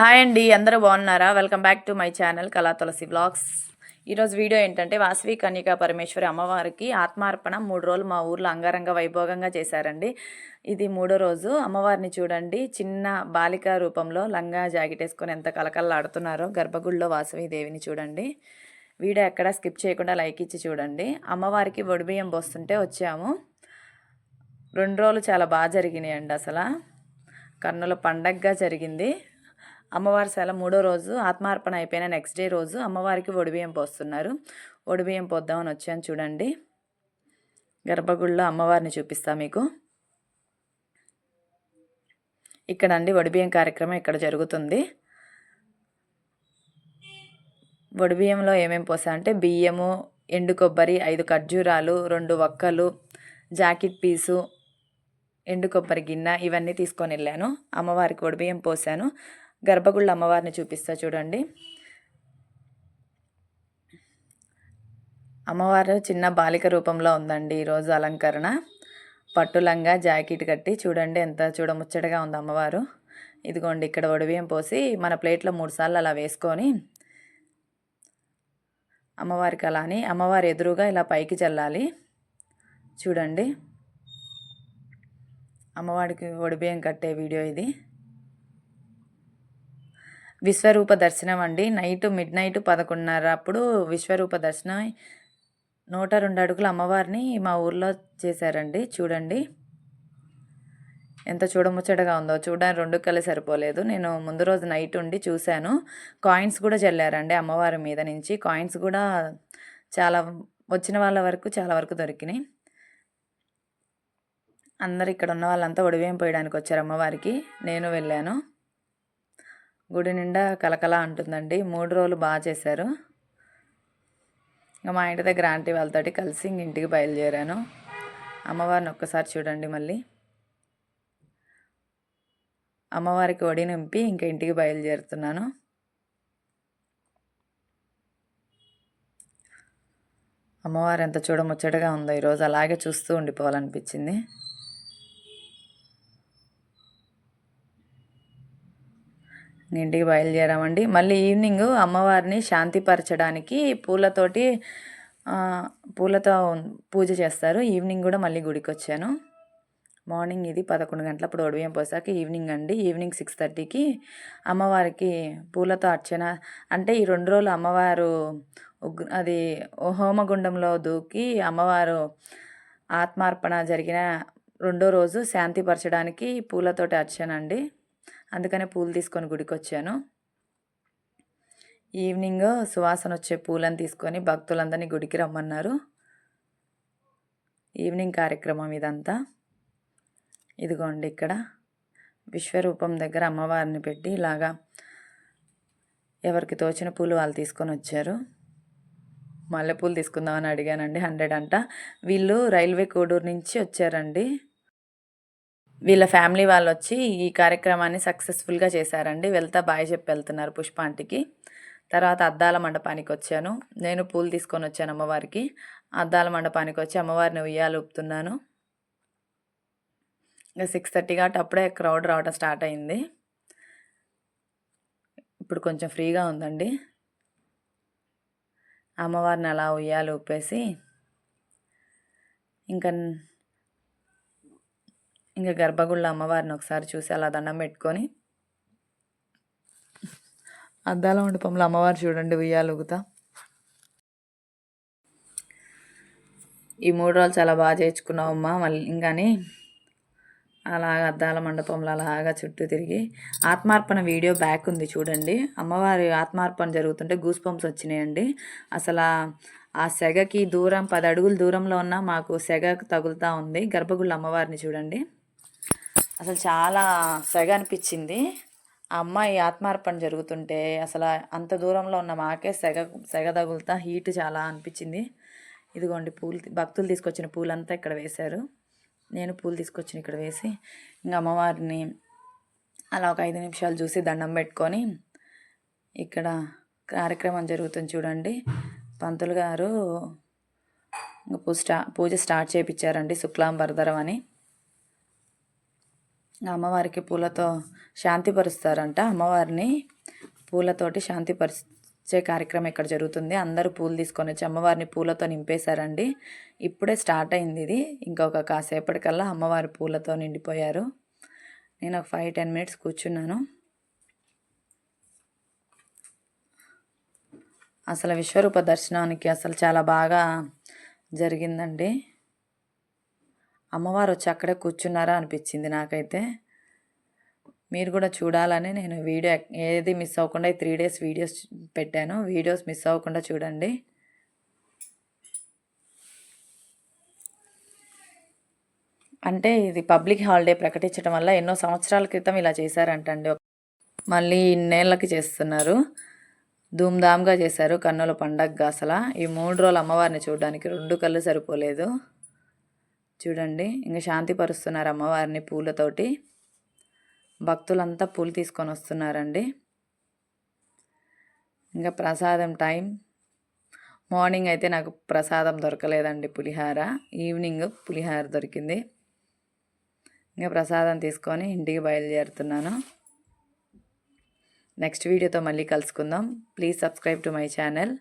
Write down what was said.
Hi అండి అందరూ బాగున్నారా? Welcome back to my channel Kala Tulasi blogs ఈరోజు వీడియో ఏంటంటే వాసవి కన్యకా పరమేశ్వరి అమ్మవారికి ఆత్మార్పణ మూడు రోజులు మా ఊర్లో అంగరంగ వైభోగంగా చేశారండి. ఇది మూడో రోజు. అమ్మవారిని చూడండి చిన్న బాలిక రూపంలో లంగా జాకెట్ వేసుకొని ఎంత కలకల్లాడుతున్నారో గర్భగుడిలో వాసవి దేవిని చూడండి. వీడియో ఎక్కడా స్కిప్ చేయకుండా లైక్ ఇచ్చి చూడండి. అమ్మవారికి ఒడిబియ్యం పోస్తుంటే వచ్చాము. రెండు రోజులు చాలా బాగా జరిగినాయండి అసలు. కన్నుల పండగగా జరిగింది. అమ్మవారి సెల మూడో రోజు ఆత్మార్పణ అయిపోయిన నెక్స్ట్ డే రోజు అమ్మవారికి ఒడిబియ్యం పోస్తున్నారు. ఒడిబియ్యం పోద్దామని వచ్చాను చూడండి. గర్భగుడిలో అమ్మవారిని చూపిస్తా మీకు. ఇక్కడ అండి వడిబియ్యం కార్యక్రమం ఇక్కడ జరుగుతుంది. వడిబియ్యంలో ఏమేమి పోసా అంటే బియ్యము ఎండు కొబ్బరి ఐదు ఖర్జూరాలు రెండు వక్కలు జాకెట్ పీసు ఎండు కొబ్బరి గిన్నె ఇవన్నీ తీసుకొని వెళ్ళాను. అమ్మవారికి వడిబియ్యం పోసాను. గర్భగుళ్ళ అమ్మవారిని చూపిస్తా చూడండి. అమ్మవారు చిన్న బాలిక రూపంలో ఉందండి ఈరోజు అలంకరణ. పట్టులంగా జాకెట్ కట్టి చూడండి ఎంత చూడముచ్చటగా ఉంది అమ్మవారు. ఇదిగోండి ఇక్కడ ఒడిబియ్యం పోసి మన ప్లేట్లో మూడుసార్లు అలా వేసుకొని అమ్మవారికి అలా అని అమ్మవారి ఎదురుగా ఇలా పైకి చల్లాలి. చూడండి. అమ్మవారికి ఒడిబియ్యం కట్టే వీడియో ఇది. విశ్వరూప దర్శనం అండి. నైట్ మిడ్ నైట్ పదకొండున్నర అప్పుడు విశ్వరూప దర్శనం. నూట రెండు అడుగుల అమ్మవారిని మా ఊర్లో చేశారండి. చూడండి. ఎంత చూడముచ్చటగా ఉందో. చూడడానికి రెండు కళ్ళు సరిపోలేదు. నేను ముందు రోజు నైట్ ఉండి చూశాను. కాయిన్స్ కూడా చల్లారండి అమ్మవారి మీద నుంచి. కాయిన్స్ కూడా చాలా వచ్చిన వాళ్ళ వరకు చాలా వరకు దొరికినాయి. అందరు ఇక్కడ ఉన్న వాళ్ళంతా ఒడివేం పోయడానికి వచ్చారు అమ్మవారికి. నేను వెళ్ళాను. గుడి నిండా కలకల అంటుందండి. మూడు రోజులు బాగా చేశారు. ఇంకా మా ఇంటి దగ్గర ఆంటీ వాళ్ళతోటి కలిసి ఇంక ఇంటికి బయలుదేరాను. అమ్మవారిని ఒక్కసారి చూడండి మళ్ళీ. అమ్మవారికి ఒడి నింపి ఇంకా ఇంటికి బయలుదేరుతున్నాను. అమ్మవారు ఎంత చూడముచ్చటగా ఉందో ఈరోజు అలాగే చూస్తూ ఉండిపోవాలనిపించింది. ఇంటికి బయలుదేరామండి. మళ్ళీ ఈవినింగ్ అమ్మవారిని శాంతిపరచడానికి పూలతోటి పూలతో పూజ చేస్తారు. ఈవినింగ్ కూడా మళ్ళీ గుడికి వచ్చాను మార్నింగ్ ఇది పదకొండు గంటలప్పుడు ఒడివియం పోసాక ఈవినింగ్ అండి. ఈవినింగ్ సిక్స్ థర్టీకి అమ్మవారికి పూలతో అర్చన. అంటే ఈ రెండు రోజులు అమ్మవారు అది హోమగుండంలో దూకి అమ్మవారు ఆత్మార్పణ జరిగిన రెండో రోజు శాంతిపరచడానికి పూలతోటి అర్చన అండి అందుకనే పూలు తీసుకొని గుడికి వచ్చాను ఈవినింగ్ సువాసన వచ్చే పూలను తీసుకొని భక్తులందరినీ గుడికి రమ్మన్నారు. ఈవినింగ్ కార్యక్రమం ఇదంతా. ఇదిగోండి ఇక్కడ. విశ్వరూపం దగ్గర అమ్మవారిని పెట్టి ఇలాగా ఎవరికి తోచిన పూలు వాళ్ళు తీసుకొని వచ్చారు. మల్లెపూలు తీసుకుందామని అడిగానండి హండ్రెడ్ అంట. వీళ్ళు రైల్వే కోడూరు నుంచి వచ్చారండి. వీళ్ళ ఫ్యామిలీ వాళ్ళు వచ్చి ఈ కార్యక్రమాన్ని సక్సెస్ఫుల్గా చేశారండి. వెళ్తా బాయ్ చెప్పి వెళ్తున్నారు పుష్పాంటికి తర్వాత అద్దాల మండపానికి వచ్చాను. నేను పూలు తీసుకొని వచ్చాను అమ్మవారికి. అద్దాల మండపానికి వచ్చి అమ్మవారిని ఉయ్యాలు ఊపుతున్నాను. ఇంకా సిక్స్ థర్టీ కాబట్టి అప్పుడే క్రౌడ్ రావడం స్టార్ట్ అయింది. ఇప్పుడు కొంచెం ఫ్రీగా ఉందండి. అమ్మవారిని అలా ఉయ్యాలు ఊపేసి ఇంకా ఇంకా గర్భగుళ్ళ అమ్మవారిని ఒకసారి చూసి అలా దండం పెట్టుకొని అద్దాల మండపంలో అమ్మవారు చూడండి ఉయ్యాలు ఊగుతా. ఈ మూడు రోజులు చాలా బాగా చేయించుకున్నావు అమ్మ మళ్ళీ ఇంకాని అలాగ అద్దాల మండపంలో అలాగా చుట్టూ తిరిగి ఆత్మార్పణ వీడియో బ్యాక్ ఉంది చూడండి. అమ్మవారి ఆత్మార్పణ జరుగుతుంటే గూస్ పంప్స్ వచ్చినాయండి. అసలు ఆ సెగకి దూరం పది అడుగుల దూరంలో ఉన్న మాకు సెగ తగులుతూ ఉంది. గర్భగుళ్ళ అమ్మవారిని చూడండి. అసలు చాలా సెగ అనిపించింది. ఆ అమ్మాయి ఆత్మార్పణ జరుగుతుంటే అసలు అంత దూరంలో ఉన్న మాకే సెగ సెగ తగులుతా హీట్ చాలా అనిపించింది. ఇదిగోండి పూలు భక్తులు తీసుకొచ్చిన పూలంతా ఇక్కడ వేశారు. నేను పూలు తీసుకొచ్చిన ఇక్కడ వేసి ఇంకా అమ్మవారిని అలా ఒక ఐదు నిమిషాలు చూసి దండం పెట్టుకొని ఇక్కడ కార్యక్రమం జరుగుతుంది చూడండి. పంతులు గారు ఇంకా పూజ స్టా పూజ స్టార్ట్ చేయించారండి శుక్లాం వరదరం అని. అమ్మవారికి పూలతో శాంతిపరుస్తారంట. అమ్మవారిని పూలతోటి శాంతిపరిచే కార్యక్రమం ఇక్కడ జరుగుతుంది. అందరూ పూలు తీసుకొని వచ్చి అమ్మవారిని పూలతో నింపేశారండి. ఇప్పుడే స్టార్ట్ అయింది ఇది. ఇంకొక కాసేపటికల్లా అమ్మవారి పూలతో నిండిపోయారు. నేను ఒక ఫైవ్ టెన్ మినిట్స్ కూర్చున్నాను. అసలు విశ్వరూప దర్శనానికి అసలు చాలా బాగా జరిగిందండి. అమ్మవారు వచ్చి అక్కడే కూర్చున్నారా అనిపించింది నాకైతే. మీరు కూడా చూడాలని నేను వీడియో ఏది మిస్ అవ్వకుండా త్రీ డేస్ వీడియోస్ పెట్టాను. వీడియోస్ మిస్ అవ్వకుండా చూడండి. అంటే ఇది పబ్లిక్ హాలిడే ప్రకటించడం వల్ల ఎన్నో సంవత్సరాల క్రితం ఇలా చేశారంటండి. మళ్ళీ ఇన్నేళ్ళకి చేస్తున్నారు. ధూమ్ధామ్గా చేశారు కన్నుల పండగ అసలు. ఈ మూడు రోజులు అమ్మవారిని చూడడానికి రెండు కళ్ళు సరిపోలేదు. చూడండి ఇంకా శాంతి పరుస్తున్నారు అమ్మవారిని పూలతోటి. భక్తులంతా పూలు తీసుకొని వస్తున్నారండి. ఇంకా ప్రసాదం టైం. మార్నింగ్ అయితే నాకు ప్రసాదం దొరకలేదండి పులిహార. ఈవినింగ్ పులిహార దొరికింది. ఇంకా ప్రసాదం తీసుకొని ఇంటికి బయలుదేరుతున్నాను. నెక్స్ట్ వీడియోతో మళ్ళీ కలుసుకుందాం. Please subscribe to my channel.